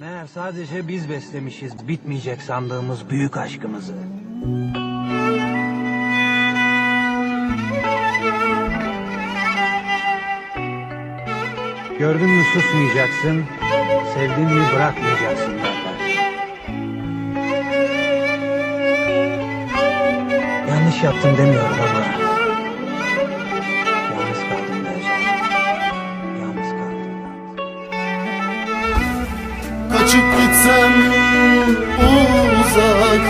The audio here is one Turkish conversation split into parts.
Meğer sadece biz beslemişiz bitmeyecek sandığımız büyük aşkımızı. Gördün mü susmayacaksın, sevdin mi bırakmayacaksın. Yanlış yaptım demiyorum ama... Kaçıp gitsem uzaklara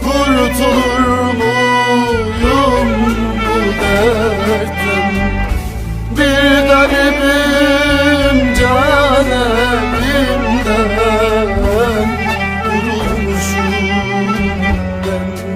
Kurtulur muyum bu dertten? Bir garibim can Vurulmuşum ben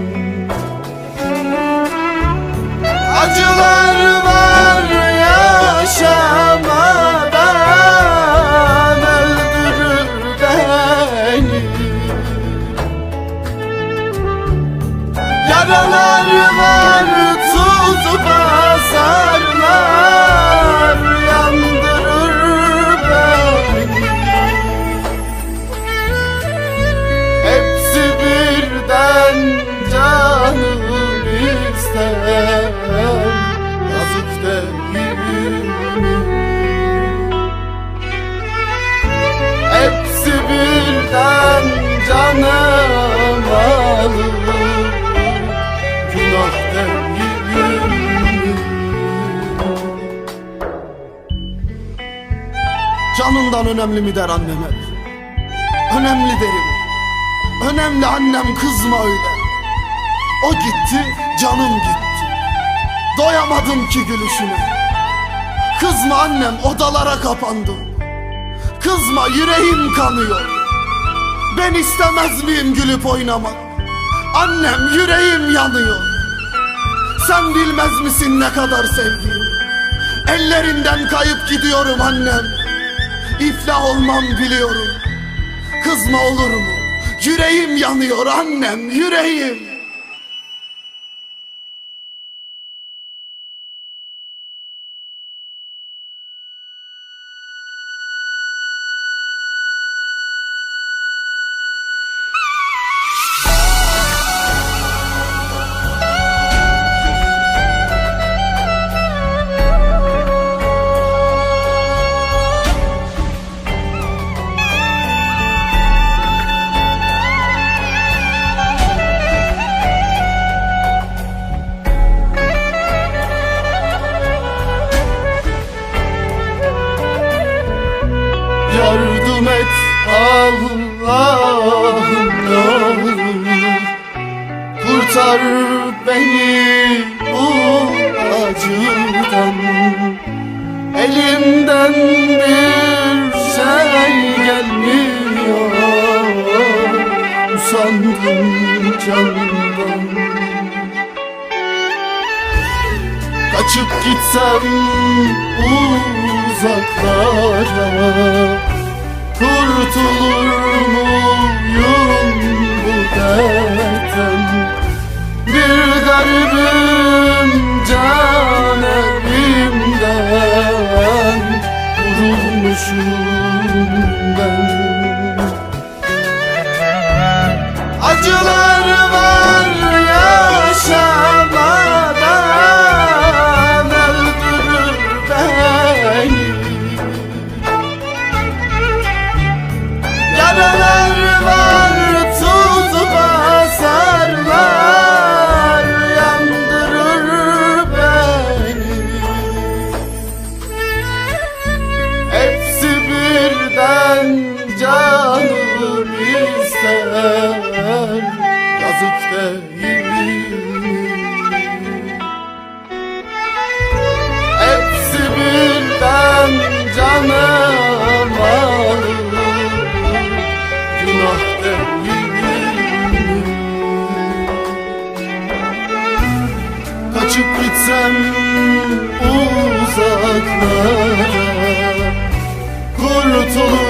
mi? Hepsi birden canım alır Günah değil? Canından önemli mi der annem hep Önemli derim. Önemli annem kızma öyle. O gitti canım gitti. Doyamadım ki gülüşüne. Kızma annem odalara kapandım Kızma yüreğim kanıyor. Ben istemez miyim gülüp oynamak? Annem yüreğim yanıyor. Sen bilmez misin ne kadar sevdiğimi? Ellerinden kayıp gidiyorum annem. İflah olmam biliyorum. Kızma olur mu? Yüreğim yanıyor annem, yüreğim. Allah'ım ne olur Kurtar beni bu acıdan Elimden bir şey gelmiyor Usandım candan Kaçıp gitsem alır Günah değil mi? Kaçıp gitsem uzaklara Kurtulur